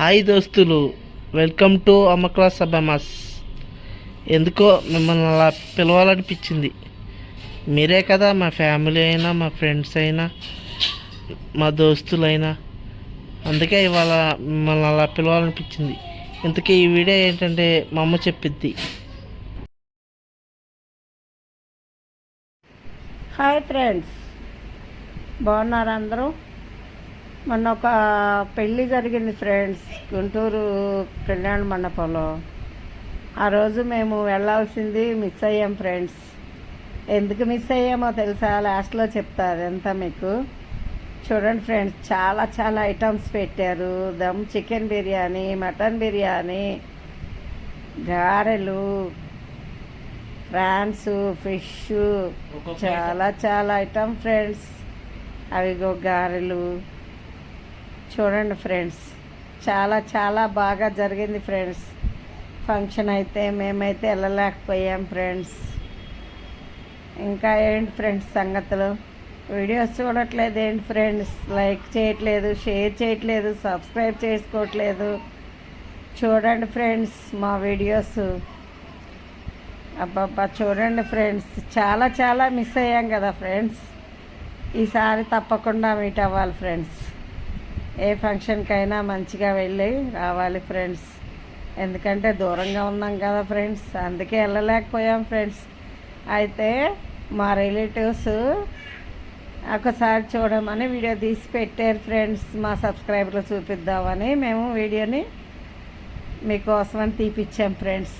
Hi దోస్తులు welcome to అమ్మక్లా సభమాస్ ఎందుకో మిమ్మల్ని అలా పిలవాలనిపించింది. మీరే కదా మా ఫ్యామిలీ అయినా మా ఫ్రెండ్స్ అయినా మా దోస్తులైనా. అందుకే ఇవాళ మిమ్మల్ని అలా పిలవాలనిపించింది. ఇంతకీ ఈ వీడియో ఏంటంటే మా అమ్మ చెప్పిద్ది. Hi friends. బాగున్నారు అందరూ? మొన్న ఒక పెళ్ళి జరిగింది ఫ్రెండ్స్ గుంటూరు కళ్యాణ మండపంలో. ఆ రోజు మేము వెళ్ళాల్సింది మిస్ అయ్యాం ఫ్రెండ్స్. ఎందుకు మిస్ అయ్యామో తెలుసా? లాస్ట్లో చెప్తా అదంతా మీకు? చూడండి ఫ్రెండ్స్ చాలా చాలా ఐటమ్స్ పెట్టారు. దమ్ చికెన్ బిర్యానీ మటన్ బిర్యానీ గారెలు ఫ్రాన్స్ ఫిష్ చాలా చాలా ఐటమ్ ఫ్రెండ్స్. అవిగో గారెలు చూడండి ఫ్రెండ్స్ చాలా చాలా బాగా జరిగింది ఫ్రెండ్స్. ఫంక్షన్ అయితే మేమైతే వెళ్ళలేకపోయాం ఫ్రెండ్స్. ఇంకా ఏంటి ఫ్రెండ్స్ సంగతులు? వీడియోస్ చూడట్లేదు ఏంటి ఫ్రెండ్స్? లైక్ చేయట్లేదు షేర్ చేయట్లేదు సబ్స్క్రైబ్ చేసుకోవట్లేదు. చూడండి ఫ్రెండ్స్ మా వీడియోస్ అబ్బబ్బా చూడండి ఫ్రెండ్స్. చాలా చాలా మిస్ అయ్యాం కదా ఫ్రెండ్స్. ఈసారి తప్పకుండా మీట్ అవ్వాలి ఫ్రెండ్స్. ఏ ఫంక్షన్కైనా మంచిగా వెళ్ళి రావాలి ఫ్రెండ్స్. ఎందుకంటే దూరంగా ఉన్నాం కదా ఫ్రెండ్స్. అందుకే వెళ్ళలేకపోయాం ఫ్రెండ్స్. అయితే మా రిలేటివ్స్ ఒకసారి చూడమని వీడియో తీసి పెట్టారు ఫ్రెండ్స్. మా సబ్స్క్రైబర్లు చూపిద్దామని మేము వీడియోని మీకోసమని తీపిచ్చాం ఫ్రెండ్స్.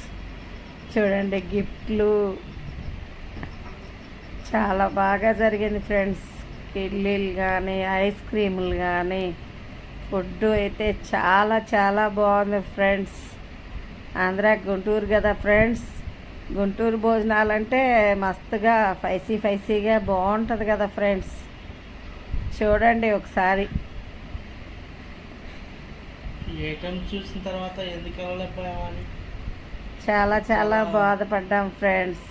చూడండి గిఫ్ట్లు. చాలా బాగా జరిగింది ఫ్రెండ్స్. ఇడ్లీలు కానీ ఐస్ క్రీములు కానీ ఫుడ్ అయితే చాలా చాలా బాగుంది ఫ్రెండ్స్. ఆంధ్ర గుంటూరు కదా ఫ్రెండ్స్. గుంటూరు భోజనాలు అంటే మస్తుగా ఫైసీ ఫైసీగా బాగుంటుంది కదా ఫ్రెండ్స్. చూడండి ఒకసారి. చూసిన తర్వాత ఎందుకు చాలా చాలా బాధపడ్డాం ఫ్రెండ్స్.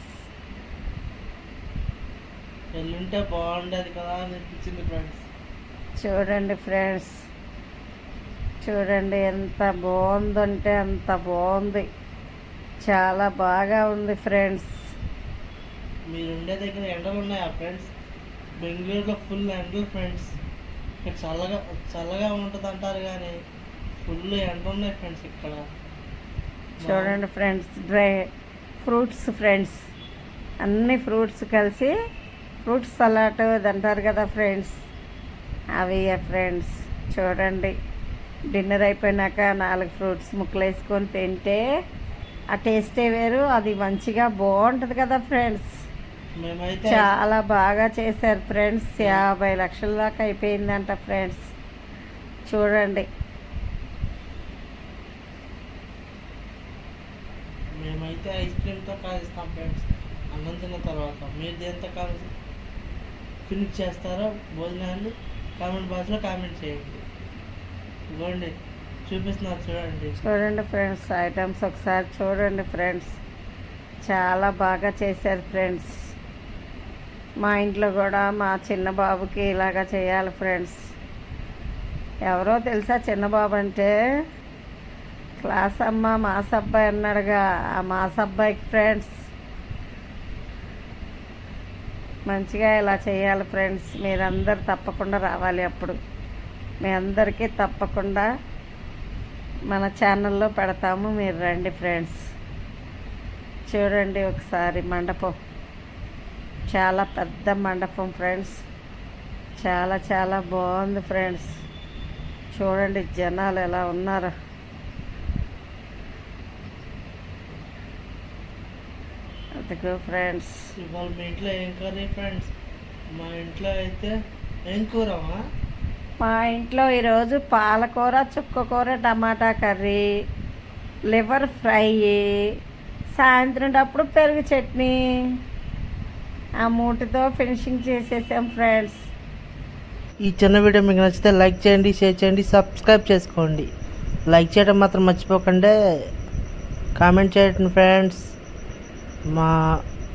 వెళ్ళుంటే బాగుండేది కదా అని అనిపించింది ఫ్రెండ్స్. చూడండి ఫ్రెండ్స్. చూడండి ఎంత బాగుందంటే అంత బాగుంది. చాలా బాగా ఉంది ఫ్రెండ్స్. మీరు ఉండే దగ్గర ఎండలు ఉన్నాయా ఫ్రెండ్స్? బెంగళూరులో ఫుల్ ఎండలు ఫ్రెండ్స్. ఇక్కడ చల్లగా చల్లగా ఉంటుంది అంటారు కానీ ఫుల్ ఎండ ఉన్నాయి ఫ్రెండ్స్ ఇక్కడ. చూడండి ఫ్రెండ్స్ డ్రై ఫ్రూట్స్ ఫ్రెండ్స్. అన్ని ఫ్రూట్స్ కలిసి ఫ్రూట్స్ సలాడ్ ఇది అంటారు కదా ఫ్రెండ్స్. అవి ఫ్రెండ్స్? చూడండి. డిన్నర్ అయిపోయినాక నాలుగు ఫ్రూట్స్ ముక్కలు వేసుకొని తింటే ఆ టేస్టే వేరు అది మంచిగా బాగుంటుంది కదా ఫ్రెండ్స్. చాలా బాగా చేశారు ఫ్రెండ్స్. యాభై లక్షల దాకా అయిపోయిందంట ఫ్రెండ్స్. చూడండి. మేమైతే ఐస్ క్రీమ్తో కాలుస్తాం ఫ్రెండ్స్. అన్నం తిన్న తర్వాత మీరు దేంతో కాల్ ఫినిష్ చేస్తారో భోజనాన్ని కామెంట్ బాక్స్లో కామెంట్ చేయండి. ఇవ్వండి చూపిస్తున్నారు చూడండి. చూడండి ఫ్రెండ్స్ ఐటమ్స్ ఒకసారి చూడండి ఫ్రెండ్స్. చాలా బాగా చేశారు ఫ్రెండ్స్. మా ఇంట్లో కూడా మా చిన్న బాబుకి ఇలాగా చేయాలి ఫ్రెండ్స్. ఎవరో తెలుసా చిన్న బాబు అంటే? క్లాస్ అమ్మ మాస్ అబ్బాయి అన్నాడుగా. ఆ మాస్ అబ్బాయికి ఫ్రెండ్స్ మంచిగా ఇలా చేయాలి ఫ్రెండ్స్. మీరందరు తప్పకుండా రావాలి అప్పుడు. మీ అందరికీ తప్పకుండా మన ఛానల్లో పెడతాము. మీరు రండి ఫ్రెండ్స్. చూడండి ఒకసారి మండపం. చాలా పెద్ద మండపం ఫ్రెండ్స్. చాలా చాలా బాగుంది ఫ్రెండ్స్. చూడండి జనాలు ఎలా ఉన్నారు. అదిగో ఫ్రెండ్స్. ఇవాళ మీ ఇంట్లో ఏం కర్రీ ఫ్రెండ్స్? మా ఇంట్లో అయితే ఏం కూరమా మా ఇంట్లో ఈరోజు పాలకూర చుక్కకూర టమాటా కర్రీ లివర్ ఫ్రై సాయంత్రం అప్పుడు పెరుగు చట్నీ. ఆ మూటితో ఫినిషింగ్ చేసేసాం ఫ్రెండ్స్. ఈ చిన్న వీడియో మీకు నచ్చితే లైక్ చేయండి షేర్ చేయండి సబ్స్క్రైబ్ చేసుకోండి. లైక్ చేయడం మాత్రం మర్చిపోకండి. కామెంట్ చేయండి ఫ్రెండ్స్. మా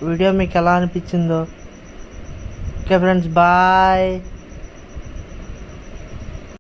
వీడియో మీకు ఎలా అనిపించిందో. Okay friends bye.